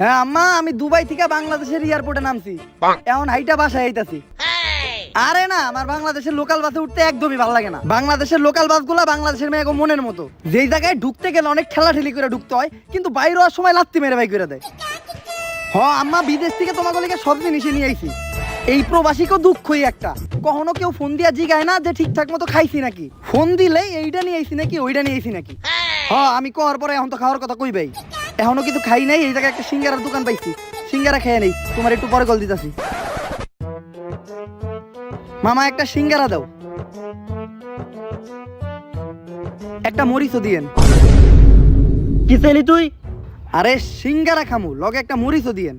হ্যাঁ আম্মা আমি দুবাই থেকে বাংলাদেশের এয়ারপোর্টে নামছি। এখন হাইটা বাসায় আইতাছি। আরে না আমার বাংলাদেশের লোকাল বাসে উঠতে একদমই ভালো লাগে না। বাংলাদেশের লোকাল বাসগুলা বাংলাদেশের মেয়ে মনের মতো। যেই জায়গায় ঢুকতে গেলে অনেক ঠেলাঠেলি করে ঢুকতে হয় কিন্তু বাইরে হওয়ার সময় লাত্তি মেরে বাই করে দেয়। হ আম্মা বিদেশ থেকে তোমাকে লেগে সব জিনিসই নিয়ে আইছি। এই প্রবাসীকেও দুঃখই একটা। কখনো কেউ ফোন দিয়া জিগায় না যে ঠিকঠাক মতো খাইছি নাকি। ফোন দিলেই এইটা নিয়ে আইছি নাকি ওইটা নিয়ে আইছি নাকি। হ আমি কোয়ার পরে এখন তো খাওয়ার কথা কইবাই। এখনও কিন্তু খাই নাই এই জায়গায় একটা সিঙ্গারার দোকান পাইছি। সিঙ্গারা খেয়ে নেই তোমার একটু পরে গল দিতাছি। মামা একটা সিঙ্গারা দাও। একটা মরিচও দিয়েন। কি চাইলি তুই? আরে সিঙ্গারা খামু লগে একটা মরিচও দিয়েন।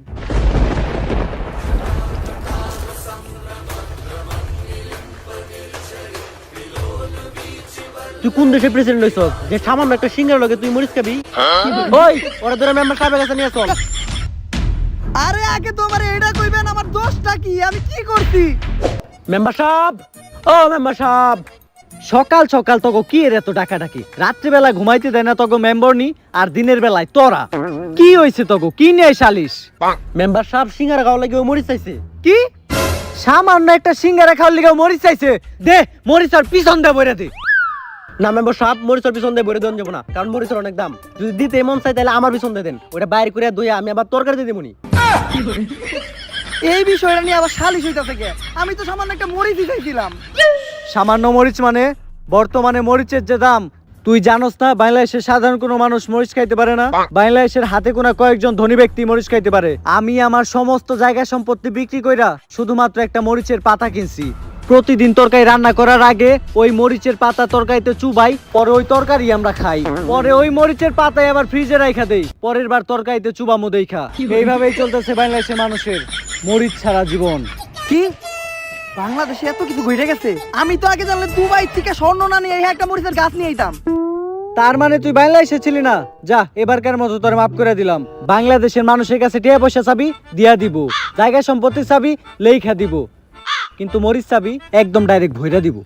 তুই কোন দেশের প্রেসিডেন্ট যে সামান্য একটা সিঙ্গার লগে তুই মরিস খাবি? ওই ওরা ধরে মেম্বার সাহেবের কাছে নিয়ে চল। আরে আগে তোমার এটা কইবেন আমার দোষটা কি? আমি কি করছি? মেম্বার সাহেব ও মেম্বার সাহেব সকাল সকাল তোকে কি এর এত ডাকাডাকি? রাত্রিবেলা ঘুমাইতে দেয় না তোকে মেম্বার নি আর দিনের বেলায় তোরা। কি হয়েছে তোকে? কি নিয়ে সালিশ মেম্বার সাহেব সিঙ্গারা খাওয়া লাগে মরিচ চাইছে। কি? সামান্য একটা সিঙ্গারা খাওয়ার লিগে মরিচ চাইছে। দে মরিচ আর পিছন দে বইরে দে। না মেম্বার সাহেব মরিচের পিছন দিয়ে বইরে দেন যাব না। কারণ মরিচের অনেক দাম। যদি দিতে মন চাই তাহলে আমার পিছন দিয়ে দেন। ওটা বাইরে করে দুই আমি আবার তরকারি দিয়ে দিবনি এই বিষয়টা নিয়ে আবার সালিশ হইতাছে কে? আমি তো সামান্য একটা মরিচই চাইছিলাম। সামান্য মরিচ মানে? বর্তমানে মরিচের যে দাম তুই জানোস না বাংলাদেশের সাধারণ কোনো মানুষ মরিচ খাইতে পারে না? বাংলাদেশের হাতে গোনা কয়েকজন ধনী ব্যক্তি মরিচ খাইতে পারে। আমি আমার সমস্ত জায়গা সম্পত্তি বিক্রি কইরা শুধুমাত্র একটা মরিচের পাতা কিনছি। প্রতিদিন তরকারি রান্না করার আগে ওই মরিচের পাতা তরকারিতে চুবাই পরে ওই তরকারি আমরা খাই। পরে ওই মরিচের পাতায় আবার ফ্রিজে রাখা দেই পরের বার তরকারিতে চুবামো দেখা এইভাবেই চলতেছে বাংলাদেশের মানুষের মরিচ ছাড়া জীবন। কি? বাংলাদেশে এত কিছু ঘটে গেছে? আমি তো আগে জানলে দুবাই থেকে স্বর্ণ না নিয়ে একটা মরিচের গাছ নিয়ে আইতাম। তার মানে তুই বাংলাদেশে ছিলি না? যা এবারকার মতো তোর মাফ করে দিলাম। বাংলাদেশের মানুষের কাছে টিয়া পয়সা চাবি দিয়া দিব। জায়গা সম্পত্তি চাবি লেখা দিব। কিন্তু মরিচ চাবি একদম ডাইরেক্ট ভইরা দিব।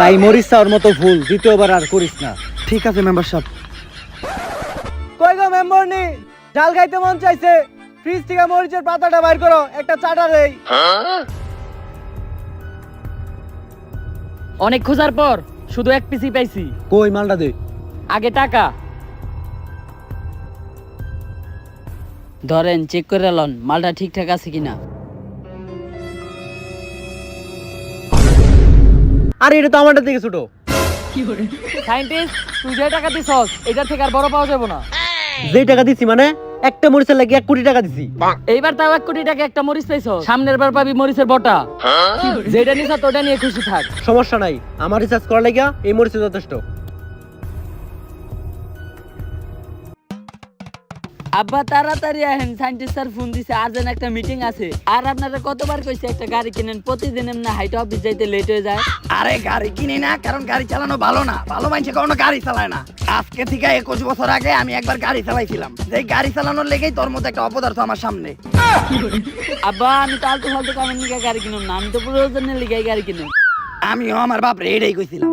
তাই মরিচ চাওয়ার মতো ভুল দ্বিতীয়বার আর করিস না। ঠিক আছে মেম্বার সাহেব। কই গো মেম্বার নি? ডাল খাইতে মন চাইছে। ফ্রিজ থেকে মরিচের পাতাটা বাইর করো একটা চাটা দেই অনেক খোঁজার পর শুধু এক পিসি পাইছি। কই মালটা দে। আগে টাকা। ধরেন চেক করে লন মালটা ঠিকঠাক আছে কিনা। আরে এটা তো আমারটা থেকে ছোট। সাইন্টিস্ট তুই যে টাকা দিছস এটা থেকে আর বড় পাওয়া যাবে না। যেই টাকা দিছি মানে একটা মরিচের লাগি এক কোটি টাকা দিছি। এইবার তাও এক কোটি টাকা একটা মরিচ পাইছ সামনের বার পাবি মরিচের বটা। যেটা নিছ তোটা নিয়ে খুশি থাক। সমস্যা নাই আমার রিসার্চ করার লাগিয়া এই মরিচে যথেষ্ট। আব্বা তাড়াতাড়ি আহেন সাইন্টিস্ট স্যার ফোন দিছে আর যেন একটা মিটিং আছে। আর আপনারা কতবার কইছে একটা গাড়ি কিনেন প্রতিদিন এমনি হাইট অফিস যাইতে লেট হয়ে যায়। আরে গাড়ি কিনি না কারণ গাড়ি চালানো ভালো না। ভালো মানুষে কখনো গাড়ি চালায় না। আজকে থেকে একুশ বছর আগে আমি একবার গাড়ি চালাইছিলাম। যে গাড়ি চালানোর লেগেই তোর মতো একটা অপদার্থ আমার সামনে। আব্বা আমি তো আলতু ফালতু কামের লিগে গাড়ি কিনুম না আমি তো প্রয়োজনের লিগে গাড়ি কিনুম। আমিও আমার বাপ রে এটাই কইছিলাম।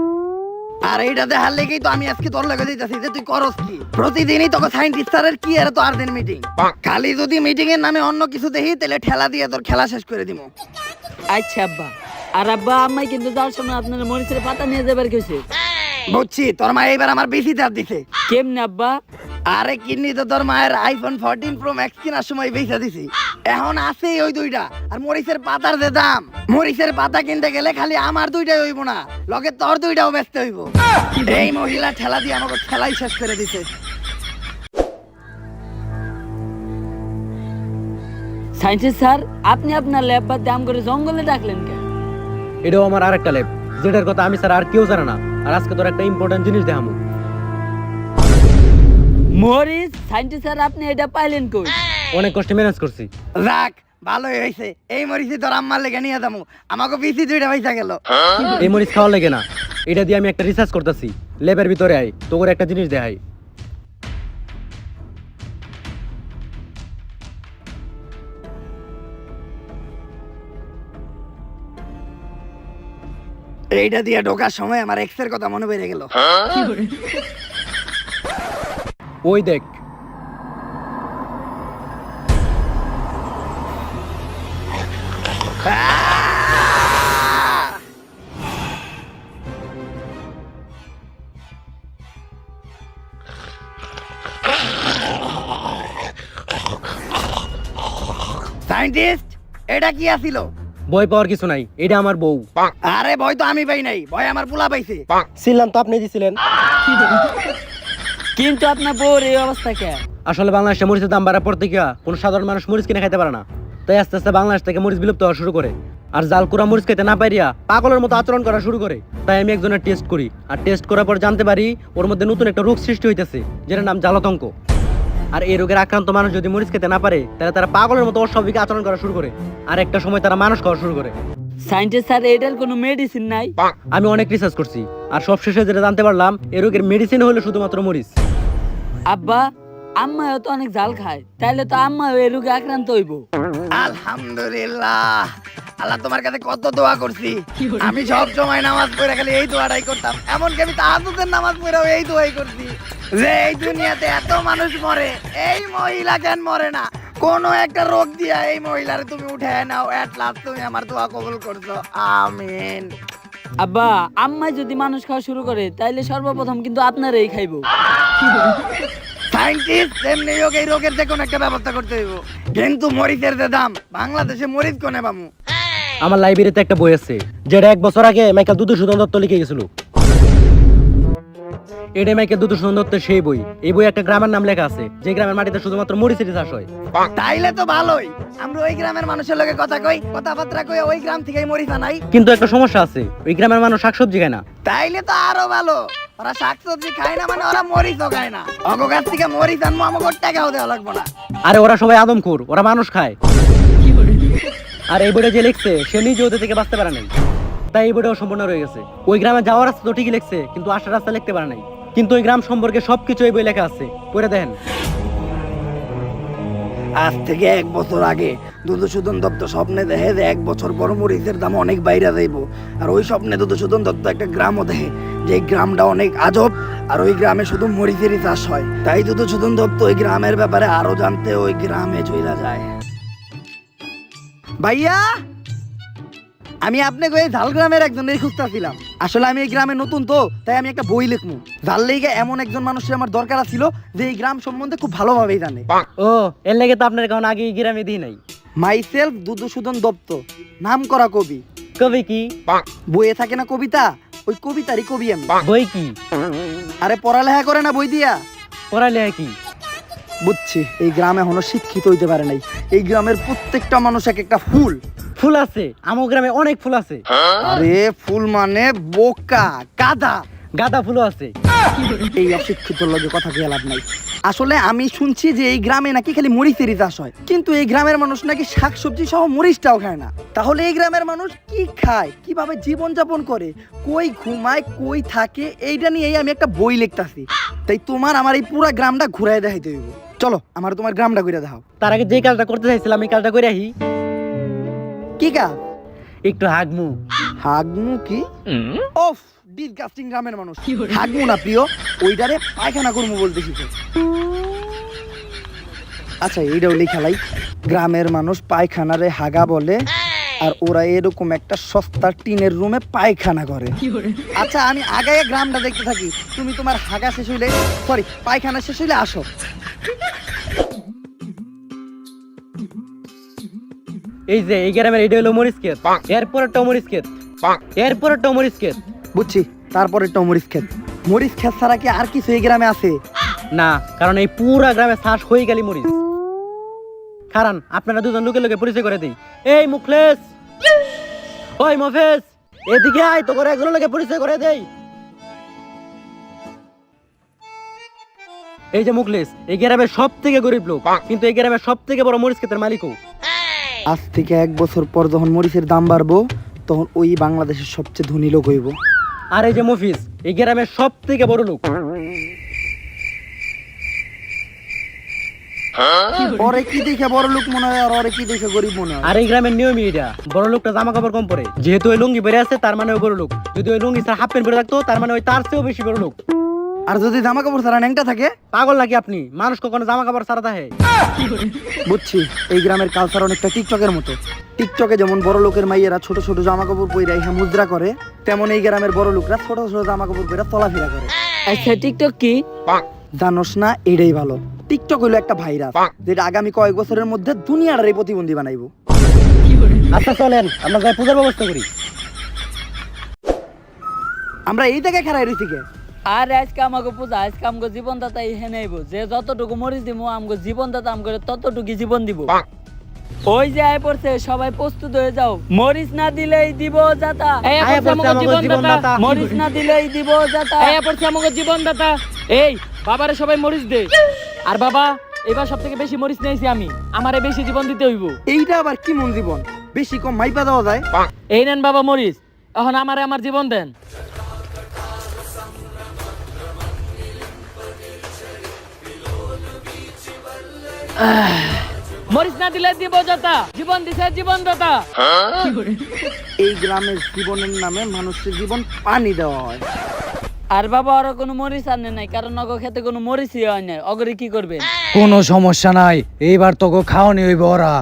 আর এইটা দেখার লেগেই তো আমি আজকে তোর লেগে দিতেছি যে তুই করস কি? প্রতিদিনই তোকে সাইন্টিস্ট স্যারের কি আর তো আর দিন মিটিং খালি যদি মিটিং এর নামে অন্য কিছু দেখি, তাহলে ঠেলা দিয়ে তোর খেলা শেষ করে দিব আচ্ছা আব্বা। আর আব্বা আমায় কিন্তু যাওয়ার সময় আপনার মরিচের পাতা নিয়ে যাবার কইছে বুঝছি তোর মা এবার আমার বেশি চাপ দিছে। কেমনে আব্বা? আরে কিডনি তো তোর মায়ের আইফোন ফোরটিন প্রো ম্যাক্স কেনার সময় বেচা দিছি। এখন আছে ওই দুইটা আর মরিচের পাতার যে দাম মরিচের পাতা কিনতে গেলে খালি আমার দুইটাই হইব না লগে তোর দুইটাও বেচতে হইব। এই মহিলা ঠেলা দিয়ে আমাকে খেলাই শেষ করে দিছে। সায়েন্সের স্যার আপনি আপনার ল্যাব বাদ দাম করে জঙ্গলে ডাকলেন কেন? এটাও আমার আরেকটা ল্যাব। যেটার কথা আমি স্যার আর কেউ জানে না। আর আজকে তোর একটা ইম্পর্টেন্ট জিনিস দেখামু। মরিস সাইন্টিস্ট স্যার আপনি এটা পাইলেন কই? অনেক কষ্টে ম্যানেজ করছি। রাখ ভালোই হয়েছে এই মরিচি তোর আম্মার লেগে নিয়ে যাব আমাকে বিসি দুইটা পয়সা গেল। এই মরিচ খাওয়া লেগে না। এটা দিয়ে আমি একটা রিসার্চ করতেছি। ল্যাবের ভিতরে আই তোর একটা জিনিস দেখাই। এইটা দিয়ে ঢোকার সময় আমার এক্সের কথা মনে পড়ে গেল। ওই দেখ। সায়েন্টিস্ট এটা কি আছিল? বই পাওয়ার কিছু নাই এটা আমার বউ। আরে ভয় তো আমি পাই নাই ভয় আমার পোলা পাইছে। ছিলাম তো আপনি দিছিলেন। কিন্তু আপনার বউর এই অবস্থা কে? আসলে বাংলাদেশে মরিচের দাম বাড়ার পর থেকে কোনো সাধারণ মানুষ মরিচ কিনে খাইতে পারে না। তাই আস্তে আস্তে বাংলাদেশ থেকে মরিচ বিলুপ্ত হওয়া শুরু করে। আর জালকুড়া মরিচ খেতে না পারিয়া পাগলের মতো আচরণ করা শুরু করে। তাই আমি একজনের টেস্ট করি। আর টেস্ট করার পর জানতে পারি ওর মধ্যে নতুন একটা রোগ সৃষ্টি হইতেছে যেটার নাম জালতঙ্ক আর এই রোগের আক্রান্ত মানুষ যদি মরিচ খেতে না পারে তাহলে তারা পাগলের মতো অস্বাভাবিক আচরণ করা শুরু করে। আর একটা সময় তারা মানুষ খাওয়া শুরু করে। সায়েন্টিস্ট স্যার এটার কোনো মেডিসিন নাই? আমি অনেক রিসার্চ করছি। আর সবশেষে যেটা জানতে পারলাম এই রোগের মেডিসিন হলো শুধুমাত্র মরিচ। আব্বা আম্মাও তো অনেক জাল খায় তাইলে তো আম্মাও এই রোগে আক্রান্ত হইব। আলহামদুলিল্লাহ। আল্লাহ তোমার কাছে কত দোয়া করছি। আমি সব সময় নামাজ পড়ে খালি এই দোয়াটাই করতাম। এমনকি আমি তাহাজুদের নামাজ পড়েও এই দোয়াই করছি যে এই দুনিয়াতে এত মানুষ মরে এই মহিলা কেন মরে না? কোন একটা রোগ দিয়া এই মহিলারে তুমি উঠে নাও এট লাস্ট তুমি আমার দোয়া কবুল করছ। আমিন। আব্বা আম্মা যদি মানুষ খাওয়া শুরু করে তাইলে সর্বপ্রথম কিন্তু আপনারাই খাইবো। সায়েন্টিস্ট এমনি হোক এই রোগের যে কোনো একটা ব্যবস্থা করতে হইব। কিন্তু মরিচের যে দাম বাংলাদেশে মরিচ কোনে বামু? আমার লাইব্রেরিতে একটা বই আছে যেটা এক বছর আগে মাইকেল দত্ত লিখে গেছিল। এটা মাইকেল দুদুসূদন দত্তের সেই বই। এই বই একটা গ্রামের নাম লেখা আছে যে গ্রামের মাটিতে শুধুমাত্র মরিচের চাষ হয়। তাইলে তো ভালোই। আমরা ওই গ্রামের মানুষের লগে কথা কই কথাবার্তা কই ওই গ্রাম থেকেই মরিচ আনাই। কিন্তু একটা সমস্যা আছে ওই গ্রামের মানুষ শাকসবজি খায় না। তাইলে তো আরও ভালো। ওরা শাকসবজি খায় না মানে ওরা মরিচও খায় না। অগ গাছ থেকে মরিচ আনব আমাকে টাকাও দেওয়া লাগবো না। আরে ওরা সবাই আদমখোর ওরা মানুষ খায়। আর এই বইটা যে লিখছে সে নিজে ওদের থেকে বাঁচতে পারে নাই। তাই এই বইটাও সম্পূর্ণ রয়ে গেছে। ওই গ্রামে যাওয়ার রাস্তা তো ঠিকই লিখছে কিন্তু আসার রাস্তা লিখতে পারে নাই। কিন্তু ওই গ্রাম সম্পর্কে সবকিছু এই বই লেখা আছে। পড়ে দেখেন। আজ থেকে এক বছর আগে দুধুসূদন দত্ত স্বপ্নে দেখে যে এক বছর পর মরিচের দাম অনেক বাইরে যাইব। আর ওই স্বপ্নে দুধুসূদন দত্ত একটা গ্রামও দেখে যে গ্রামটা অনেক আজব আর ওই গ্রামে শুধু মরিচেরই চাষ হয়। তাই দুধুসূদন দত্ত ওই গ্রামের ব্যাপারে আরও জানতে ওই গ্রামে চইলা যায়। ভাইয়া! আমি আপনাকে ওই ঝালগ্রামের একজনের খুঁজতেছিলাম। আসলে আমি এই গ্রামে নতুন তো তাই আমি একটা বই লিখব ঝাল লেগে এমন একজন মানুষের আমার দরকার ছিল যে এই গ্রাম সম্বন্ধে খুব ভালোভাবেই জানে। ও এর লেগে তো আপনার কারণ আগে এই গ্রামে দিই নাই। মাইসেলফ দুদুসূদন দত্ত নাম করা কবি। কবি কি? বইয়ে থাকে না কবিতা ওই কবিতারই কবি আমি। বই কি? আরে পড়ালেখা করে না বই দিয়া? পড়ালেখা কি? বুঝছি এই গ্রামে এখনও শিক্ষিত হইতে পারে নাই। এই গ্রামের প্রত্যেকটা মানুষ এক একটা ফুল। ফুল আছে আমার গ্রামে অনেক ফুল আছে। আরে ফুল মানে বোকা গাদা। গাদা ফুলও আছে। এই অশিক্ষিত লগে কথা দিয়ে লাভ নাই। আসলে আমি শুনছি যে এই গ্রামে নাকি খালি মরিচেরই চাষ হয়। কিন্তু এই গ্রামের মানুষ নাকি শাকসবজি সহ মরিচটাও খায় না। তাহলে এই গ্রামের মানুষ কি খায়? কীভাবে জীবন যাপন করে? কই ঘুমায় কই থাকে? এইটা নিয়েই আমি একটা বই লিখতাছি। তাই তোমার আমার এই পুরো গ্রামটা ঘুরাই দেখাইতে হইব। চলো আমার তোমার গ্রামটা ঘুরে দেখাও। তার আগে যে কাজটা করতে চাইছিলাম এই কাজটা করে আহি কি কাজ? একটু হাগমু। হাগমু কি? ওফ! ডিসগাস্টিং গ্রামের মানুষ। হাগমু না প্রিয় ওইটারে পায়খানা করব বলতে শিখে। আচ্ছা এইটাও লেখালাই গ্রামের মানুষ পায়খানারে হাগা বলে আর ওরা এরকম একটা সস্তা টিনের রুমে পায়খানা করে। আচ্ছা আমি আগায় গ্রামটা দেখতে থাকি। তুমি তোমার হাগা শেষ হইলে সরি পায়খানা শেষ হইলে আসো। এই যে এই গ্রামের এটা হলো মরিচ ক্ষেত এরপরেরটা মরিচ ক্ষেত এরপরেরটা মরিচ ক্ষেত বুঝছি? তারপরে তো মরিচ ক্ষেত। মরিচ ক্ষেত ছাড়া কি আর কিছু এই গ্রামে আছে? না কারণ এই পুরা গ্রামে শ্বাস হয়ে গেলি মরিচ। কারণ আপনারা দুজন লোকে লোকে পরিচয় করে দিই। এই মুখলেস! ওই মফেস! এদিকে আয় তো করে একজন লোকে পরিচয় করে দেই। এই যে মুখলেস এই গ্রামের সব থেকে গরিব লোক কিন্তু এই গ্রামের সব থেকে বড় মরিচ ক্ষেতের মালিকও আজ থেকে এক বছর পর যখন মরিচের দাম বাড়বো তখন ওই বাংলাদেশের সবচেয়ে ধনী লোক হইব। আর এই যে মুফিজ এই গ্রামের সব থেকে বড় লোক। কি দেখে বড় লোক মনে হয় আর ওরে কি দেখে গরিব মনে হয়? আর এই গ্রামের নিয়মই এটা বড় লোকটা জামা কাপড় কম পরে। যেহেতু ওই লুঙ্গি বেড়ে আছে তার মানে ওই বড় লোক। যদি ওই লুঙ্গি হাফ প্যান্ট পরে থাকতো তার মানে ওই তার চেয়েও বেশি বড় লোক। আর যদি জামা কাপড় ছাড়া ন্যাংটা থাকে পাগল নাকি আপনি? মানুষ কখনো জামা কাপড় ছাড়া থাকে বুঝছি এই গ্রামের কালচার অনেকটা টিকটকের মতো। টিকটকে যেমন বড় লোকের মাইয়েরা ছোট ছোট জামা কাপড় পরে ইহা মুদ্রা করে তেমন এই গ্রামের বড় লোকরা ছোট ছোট জামা কাপড় পরে চলাফেরা করে। আচ্ছা টিকটক কি? জানোস না এটাই ভালো। টিকটক হলো একটা ভাইরাস যেটা আগামী কয়েক বছরের মধ্যে দুনিয়াটারই প্রতিবন্ধী বানাইবো। আচ্ছা চলেন আমরা যাই পূজার ব্যবস্থা করি। আমরা এই জায়গায় খেলায় রয়েছি কে? আর আজকে আমাকে পূজা আজকে আমাকে জীবন দাতা ইহে নেইব। যে যতটুকু মরিচ দিব আমাকে জীবন দাতা আমাকে ততটুকু জীবন দিব। ওই যে আয় পড়ছে সবাই প্রস্তুত হয়ে যাও। মরিচ না দিলেই দিব যাতা। জীবনদাতা। মরিচ না দিলেই দিব যাতা। এই পড়ছে আমাকে জীবন দাতা এই বাবারে সবাই মরিচ দে। আর বাবা এবার সব থেকে বেশি মরিচ নিয়েছি আমি। আমারে বেশি জীবন দিতে হইব। এইটা আবার কি মন জীবন? বেশি কম মাইপা দেওয়া যায়। এই নেন বাবা মরিচ। এখন আমারে আমার জীবন দেন। মরিচ না দিলে দিব যাতা জীবন দিছে জীবন দাতা এই গ্রামের জীবনের নামে মানুষের জীবন পানি দেওয়া হয়। আর বাবা ওরা কোনো মরিচ আনে নাই কারণ অগ খেতে কোনো মরিচই হয় না অগরে কি করবেন কোনো সমস্যা নাই এইবার তোকে খাওয়ানি হইব ওরা।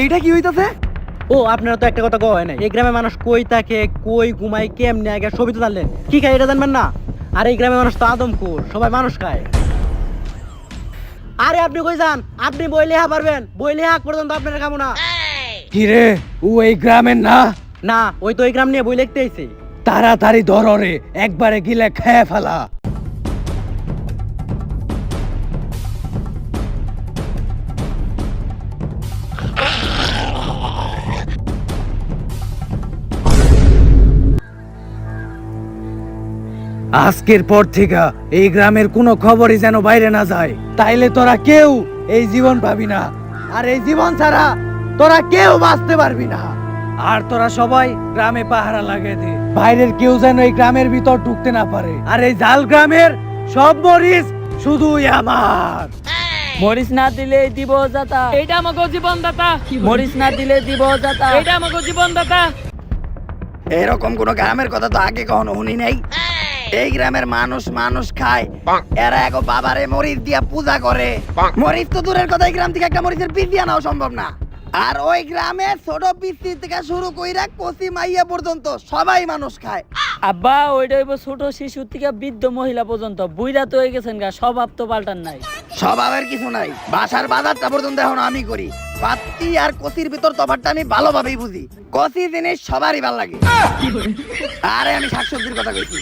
এইটা কি হইতাছে? ও আপনারা তো একটা কথা কওয়া হয় না এই গ্রামের মানুষ কই থাকে কই ঘুমায় কেমনে আগে সবই তো জানলেন। কি খায় এটা জানবেন না? আর এই গ্রামের মানুষ তো আদম কোর সবাই মানুষ খায়। আরে আপনি কই যান? আপনি বই লেহা পারবেন। বই লেহা পর্যন্ত আপনার খাব না। কি রে? ও এই গ্রামের না? না ওই তো এই গ্রাম নিয়ে বই লিখতে আইছে। তাড়াতাড়ি ধর রে একবারে গিলে খেয়ে ফেলা। আজকের পর থেকে এই গ্রামের কোনো খবরই যেন বাইরে না যায়। তাইলে তোরা কেউ এই জীবন পাবি না। আর এই জীবন ছাড়া তোরা কেউ বাঁচতে পারবি না। আর তোরা সবাই গ্রামে পাহারা লাগিয়ে দে। বাইরের কেউ যেন এই গ্রামের ভিতর ঢুকতে না পারে। আর এই জাল গ্রামের সব মরিচ শুধুই আমার। মরিচ না দিলে দিব যাতা এটা আমাকে জীবন দাতা মরিচ না দিলে দিব যাতা এটা আমাকে জীবন দাতা এরকম কোন গ্রামের কথা তো আগে কখনো শুনি নাই। এই গ্রামের মানুষ মানুষ খায়। এরা এক বাবারে মরিচ দিয়া পূজা করে। মরিচ তো দূরের কথা এই গ্রাম থেকে একটা মরিচের পিস দিয়া নেওয়া সম্ভব না। আর ওই গ্রামে ছোট পিস্তি থেকে শুরু কইরা কচি মাইয়া পর্যন্ত সবাই মানুষ খায়। আব্বা ওইটা হইব ছোট শিশু থেকে বৃদ্ধ মহিলা পর্যন্ত। বুইরা তো হয়ে গেছেন গা স্বভাব তো পাল্টান নাই। স্বভাবের কিছু নাই। বাসার বাজারটা পর্যন্ত এখন আমি করি। পাত্তি আর কচির ভিতর তফাৎটা আমি ভালোভাবেই বুঝি। কচি জিনিস সবারই ভালো লাগে। আরে, আমি শাকসবজির কথা কইছি।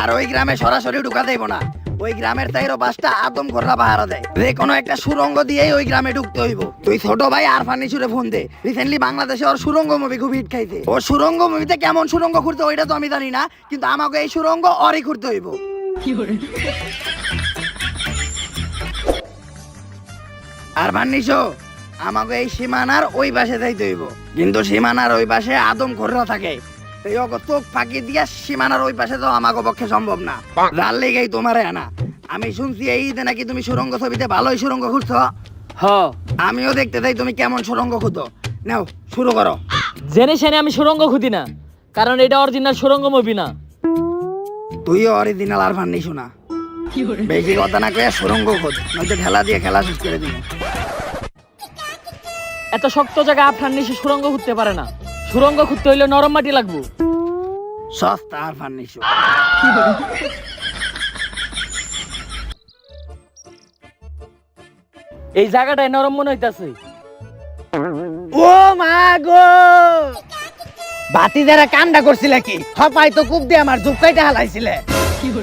আর ওই গ্রামে সরাসরি ঢুকা দেব না। ওই গ্রামের তাইরও বাসটা আদম ঘররা পাহারা দেয়। যে কোনো একটা সুরঙ্গ দিয়েই ওই গ্রামে ঢুকতে হইব। তুই ছোট ভাই আর ফার্নিচুরে ফোন দে। রিসেন্টলি বাংলাদেশে ওর সুরঙ্গ মুভি খুব হিট খাইছে। ওর সুরঙ্গ মুভিতে কেমন সুরঙ্গ খুঁড়তে ওইটা তো আমি জানি না, কিন্তু আমাকে এই সুরঙ্গ অরই খুঁড়তে হইব। আর ভান্নিসো আমাকে এই সীমানার ওই পাশে যাইতে হইব। কিন্তু সীমানার ওই পাশে আদম ঘররা থাকে। এই অগ ফাঁকি দিয়া সীমানার ওই পাশে তো আমাকে পক্ষে সম্ভব না। যার লেগেই তোমারে আনা। আমি শুনছি এই ঈদে নাকি তুমি সুরঙ্গ ছবিতে ভালোই সুরঙ্গ খুঁজছো? হ। আমিও দেখতে চাই তুমি কেমন সুরঙ্গ খুঁজো। নাও শুরু করো। জেনে সেনে আমি সুরঙ্গ খুঁজি না। কারণ এটা অরিজিনাল সুরঙ্গ মুভি না। তুইও অরিজিনাল আর ভান্নিসো না। বেশি কথা না কয়ে সুরঙ্গ খোঁজ নয়তো ঠেলা দিয়ে খেলা শেষ করে এত শক্ত জায়গায় আপনার নিশে সুরঙ্গ খুঁজতে পারে না। সুরঙ্গ খুঁজতে হইলে নরম মাটি লাগবো। সস্তা আর ফার্নিশো। এই জায়গাটায় নরম মনে হইতাছে। ও মা গো! বাতি যারা কামটা করছিলে কি? হপাই তো কুপ দিয়ে আমার জুপকাইতে হালাইছিলে।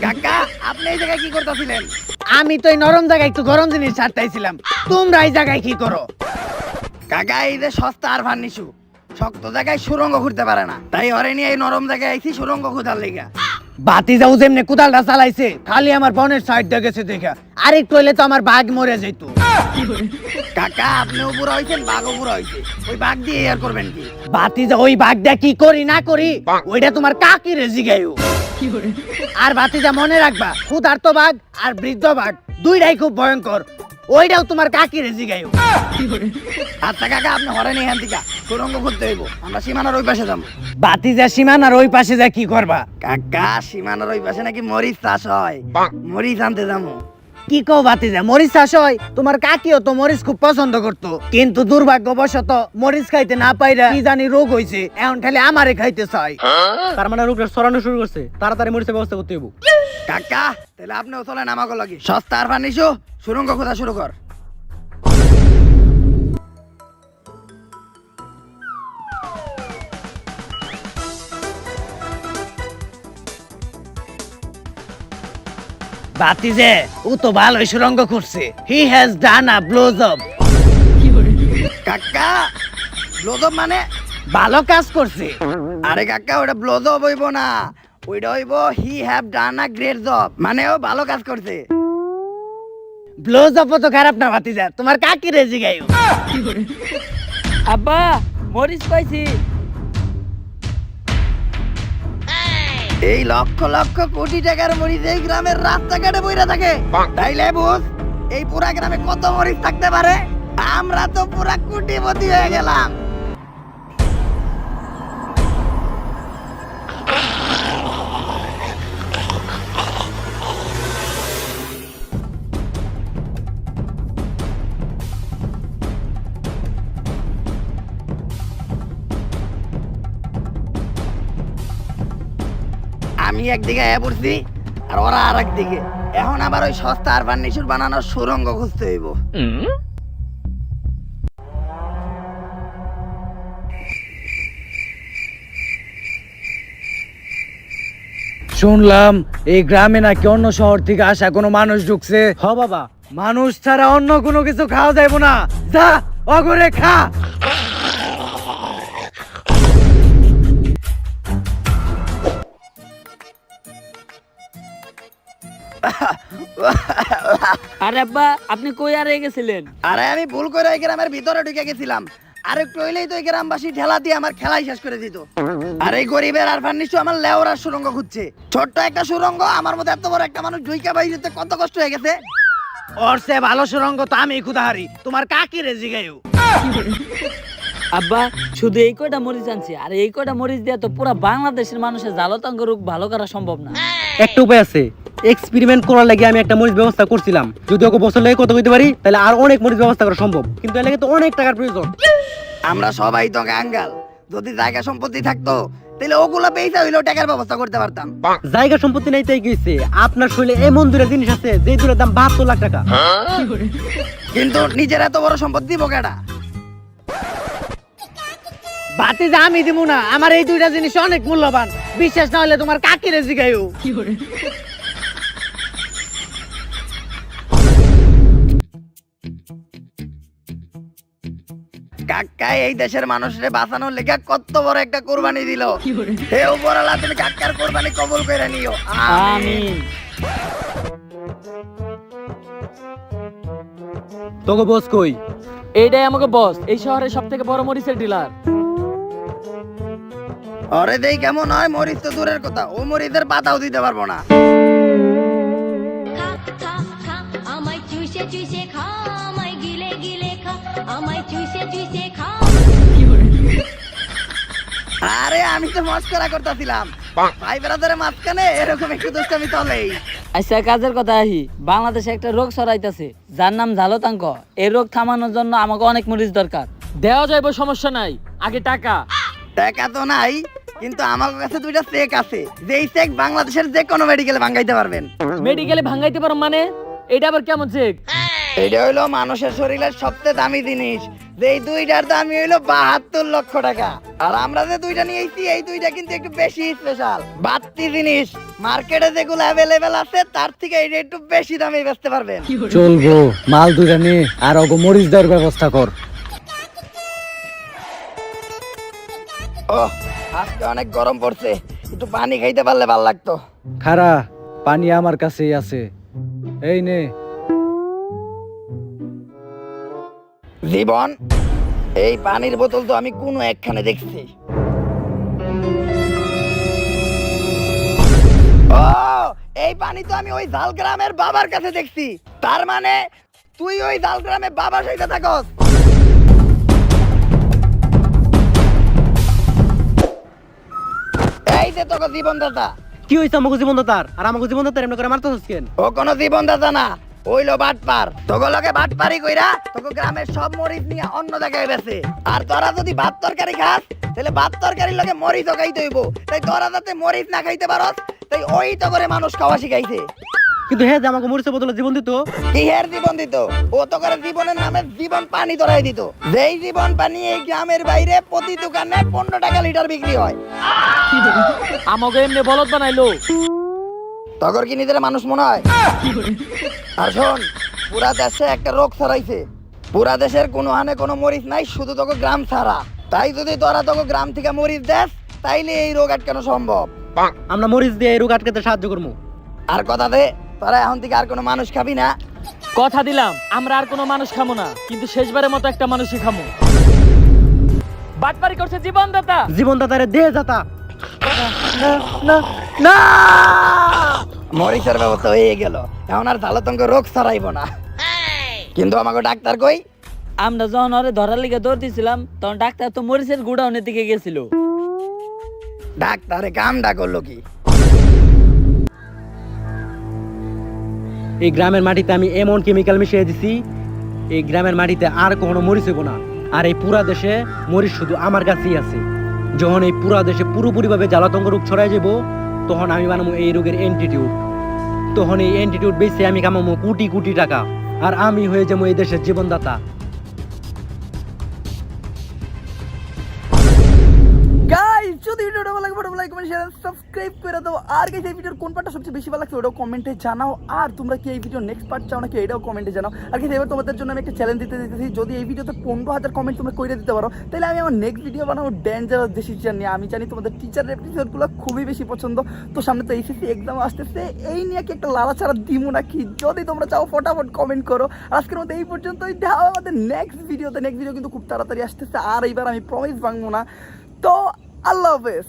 কাকা আপনি এই জায়গায় কি করতেছিলেন? আমি তো এই নরম জায়গায় একটু গরম জিনিস ছাড়তাইছিলাম। তোমরা এই জায়গায় কি করো? কাকা এই যে সস্তা আর ফার্নিশু শক্ত জায়গায় সুরঙ্গ ঘুরতে পারে না। তাই হরে নিয়ে এই নরম জায়গায় আইছি সুরঙ্গ খুঁজার লেগা। বাতি যাও যেমনি কুদালটা চালাইছে খালি আমার বনের সাইড দেখেছে দেখা। আরেকটু হইলে তো আমার বাঘ মরে যেত কাকা আপনিও বুড়া হয়েছেন বাঘও বুড়া হয়েছে ওই বাঘ দিয়ে আর করবেন কি? বাতি যা ওই বাঘটা কি করি না করি ওইটা তোমার কাকি রে জিগাইও। আর বাতি যা মনে রাখবা ক্ষুধার্ত বাঘ আর বৃদ্ধ বাঘ দুইটাই খুব ভয়ঙ্কর। ওইটাও তোমার রেজি জিগাইও। আচ্ছা কাকা আপনি হরেন এখান থেকে। সুরঙ্গ করতে হইব। আমরা সীমানার ওই পাশে যাব। বাতিজা সীমানার ওই পাশে যা কি করবা? কাকা সীমানার ওই পাশে নাকি মরিচ চাষ হয়। মরিচ আনতে যাব। কি কো বাতিজা মরিচ চাষ হয়? তোমার কাকিও তো মরিচ খুব পছন্দ করতো। কিন্তু দুর্ভাগ্যবশত মরিচ খাইতে না পাইরা কি জানি রোগ হইছে এখন খালি আমারে খাইতে চাই তার মানে রোগটা ছড়ানো শুরু করছে তাড়াতাড়ি মরিচের ব্যবস্থা করতে হইব। কাকা তাহলে আপনিও চলেন আমাকে লাগে। সস্তা আর ফার্নিশো সুরঙ্গ খোঁজা শুরু কর। বাতিজে ও তো ভালোই সুরঙ্গ করছে he has done a blows of কাকা ব্লোজব মানে? ভালো কাজ করছে। আরে কাকা ওটা ব্লোজব হইব না। ওইটা হইব he have done a great job মানে ও ভালো কাজ করছে। ব্লোজ অফ তো খারাপ না বাতিজা। তোমার কাকিরে জিগাইও আব্বা মরিচ পাইছি। এই লক্ষ লক্ষ কোটি টাকার মরিচ এই গ্রামের রাস্তাঘাটে বইরা থাকে। তাইলে বুঝ এই পুরা গ্রামে কত মরিচ থাকতে পারে? আমরা তো পুরা কোটিপতি হয়ে গেলাম। আমি একদিকে এ পড়ছি আর ওরা আর একদিকে এখন আবার ওই সস্তা আর ফার্নিচার বানানোর সুরঙ্গ খুঁজতে হইব। শুনলাম এই গ্রামে নাকি অন্য শহর থেকে আসা কোনো মানুষ ঢুকছে। হ বাবা মানুষ ছাড়া অন্য কোনো কিছু খাওয়া যাইব না। যা অগরে খা। আরে আব্বা আপনি কই আর গেছিলেন? আরে আমি ভুল করে এই গ্রামের ভিতরে ঢুকে গেছিলাম। আর একটু হইলেই তো এই গ্রামবাসী ঠেলা দিয়ে আমার খেলাই শেষ করে দিত। আর এই গরিবের আর আমার লেওরার সুরঙ্গ খুঁজছে। ছোট্ট একটা সুরঙ্গ আমার মতো এত বড় একটা মানুষ বাইরেতে কত কষ্ট হয়ে গেছে? ওর সে ভালো সুরঙ্গ তো আমি খুদাহারি তোমার কাকিরে জিগাইও। আব্বা শুধু এই কয়টা মরিচ আনছি আর এই কয়টা মরিচ দিয়ে তো পুরো বাংলাদেশের মানুষের জালতাঙ্গ রোগ ভালো করা সম্ভব না। একটা উপায় আছে। এক্সপেরিমেন্ট করার লাগে আমি একটা মরিচ ব্যবস্থা করছিলাম। যদি ওকে বছর লাগে কত কইতে পারি? তাহলে আর অনেক মরিচ ব্যবস্থা করা সম্ভব। কিন্তু এর লাগে তো অনেক টাকার প্রয়োজন। আমরা সবাই তো গাঙ্গাল। যদি জায়গা সম্পত্তি থাকতো তাহলে ওগুলো পেয়েছে হইলেও টাকার ব্যবস্থা করতে পারতাম। জায়গা সম্পত্তি নাই তাই গেছে আপনার শরীরে এমন দুটা জিনিস আছে যে দুটার দাম বাহাত্তর লাখ টাকা। কিন্তু নিজের এত বড় সম্পত্তি বোকাটা বাতিজা আমি দিব না আমার এই দুইটা জিনিস অনেক মূল্যবান। বিশ্বাস না হলে তোমার কাকিরে জিগাইও। কাকা এই দেশের মানুষের বাঁচানোর লেখা কত বড় একটা কোরবানি দিল। হে উপরালা তুমি কাকার কোরবানি কবুল করে নিও। আমিন। তোকে বস কই? এইটাই আমাকে বস এই শহরের সব থেকে বড় মরিচের ডিলার। অরে দেই কেমন হয় মরিচ তো দূরের কথা ও মরিচের পাতাও দিতে পারব না। খা খা খা আমায় চুষে চুষে খা। আমায় চুষে চুষে খা। আরে আমি তো মস্করা করতেছিলাম। ভাই ব্রাদারের মাঝখানে এরকম একটু দুষ্টামি চলেই। আচ্ছা কাজের কথা আহি। বাংলাদেশে একটা রোগ ছড়াইতেছে যার নাম ঝালতাঙ্ক। এই রোগ থামানোর জন্য আমাকে অনেক মরিচ দরকার। দেওয়া যাইব সমস্যা নাই। আগে টাকা। টাকা তো নাই কিন্তু আমার কাছে দুইটা চেক আছে। যেই চেক বাংলাদেশের যে কোনো মেডিকেলে ভাঙাইতে পারবেন। মেডিকেলে ভাঙাইতে পারো মানে? এটা আবার কেমন চেক? এটা হইল মানুষের শরীরের সবচেয়ে দামি জিনিস। যেই দুইটার দামি হইল বাহাত্তর লক্ষ টাকা। আর আমরা যে দুইটা নিয়েছি এই দুইটা কিন্তু একটু বেশি স্পেশাল বাড়তি জিনিস মার্কেটে যেগুলো অ্যাভেলেবেল আছে তার থেকে এটা একটু বেশি দামে বেচতে পারবেন। চলবো মাল দুইটা নে আর ওগো মরিচ দেওয়ার ব্যবস্থা কর। ও আজকে অনেক গরম পড়ছে। একটু পানি খাইতে পারলে ভালো লাগতো। খারা পানি আমার কাছেই আছে। এই নে জীবন? এই পানির বোতল তো আমি কোনো একখানে দেখছি। ও এই পানি তো আমি ওই ঝালগ্রামের বাবার কাছে দেখছি। তার মানে তুই ওই জাল গ্রামে বাবা সাইতে থাকস। এই যে তোকে জীবনদাতা। কি হয়েছে আমাকে জীবনদাতার? আর আমাকে জীবনদাতার এমনি করে মারতেছিস কেন? ও কোনো জীবনদাতা না। ওইলো বাটপার। তোকে লগে বাটপারি কইরা তোকে গ্রামের সব মরিচ নিয়ে অন্য জায়গায় বেছে। আর তোরা যদি ভাত তরকারি খাস তাহলে ভাত তরকারির লগে মরিচও খাইতে হইব। তাই তোরা যাতে মরিচ না খাইতে পারস তাই ওই তো করে মানুষ খাওয়া শিখাইছে। কিন্তু হ্যাঁ আমাকে মরিচের বদলে জীবন দিত? কি হের জীবন দিত? ও তো করে জীবনের নামে জীবন পানি ধরাই দিত। যেই জীবন পানি এই গ্রামের বাইরে প্রতি দোকানে পনেরো টাকা লিটার বিক্রি হয়। আমাকে এমনি বলদ বানাইলো। তখন কি নিজের মানুষ মনে হয়? আর শোন পুরা দেশে একটা রোগ ছড়াইছে। পুরা দেশের কোনো হানে কোনো মরিচ নাই শুধু তোকে গ্রাম ছাড়া। তাই যদি তোরা তোকে গ্রাম থেকে মরিচ দেস তাইলে এই রোগ আটকানো সম্ভব। আমরা মরিচ দিয়ে এই রোগ আটকাতে সাহায্য করব। আর কথা দে তোরা এখন থেকে আর কোনো মানুষ খাবি না। কথা দিলাম আমরা আর কোনো মানুষ খামো না কিন্তু শেষবারের মতো একটা মানুষই খামো। বাটপারি করছে জীবন দাতা জীবনদাতারে দে যাতা। মরিচের ব্যবস্থা হয়ে গেল। এখন আর ঝালতঙ্গ রোগ ছড়াইব না। কিন্তু আমাকে ডাক্তার কই? আমরা যখন ওরে ধরার লিগে দৌড় দিছিলাম তখন ডাক্তার তো মরিচের গুড়াউনের দিকে গেছিল। ডাক্তারে কামটা করল কি? এই গ্রামের মাটিতে আমি এমন কেমিক্যাল মিশিয়ে দিছি এই গ্রামের মাটিতে আর কখনো মরিচ হইব না। আর এই পুরা দেশে মরিচ শুধু আমার কাছেই আছে। যখন এই পুরা দেশে পুরোপুরিভাবে জ্বালাতঙ্গ রোগ ছড়াই যাব তখন আমি বানাবো এই রোগের অ্যান্টিটিউড তখন এই অ্যান্টিটিউড বেচে আমি কামাবো কোটি কোটি টাকা। আর আমি হয়ে যাব এই দেশের জীবনদাতা। সাবস্ক্রাইব করে দাও। আর গাইস এই ভিডিওর কোন পার্টটা সবচেয়ে বেশি ভালো লাগছে ওটাও কমেন্টে জানাও। আর তোমরা কি এই ভিডিওর নেক্সট পার্ট চাও নাকি, এটাও কমেন্টে জানাও। আর গাইস এবার তোমাদের জন্য আমি একটা চ্যালেঞ্জ দিতে দিতেছি। যদি এই ভিডিওতে পনেরো হাজার কমেন্ট তোমরা করে দিতে পারো, তাহলে আমি আমার নেক্সট ভিডিও বানাবো ডেঞ্জারাস ডিসিশন নিয়ে। আমি জানি তোমাদের টিচার এপিসোডগুলো খুবই বেশি পছন্দ। তো সামনে তো এইচএসসি এক্সাম আসতেছে। এই নিয়ে কি একটা লালা ছাড়া দিমু নাকি? যদি তোমরা চাও ফটাফট কমেন্ট করো। আজকের মতো এই পর্যন্তই। হবে আমাদের নেক্সট ভিডিওতে নেক্সট ভিডিও কিন্তু খুব তাড়াতাড়ি আসতেছে। আর এইবার আমি প্রমিস ভাঙবো না। তো আল্লাহ হাফেজ।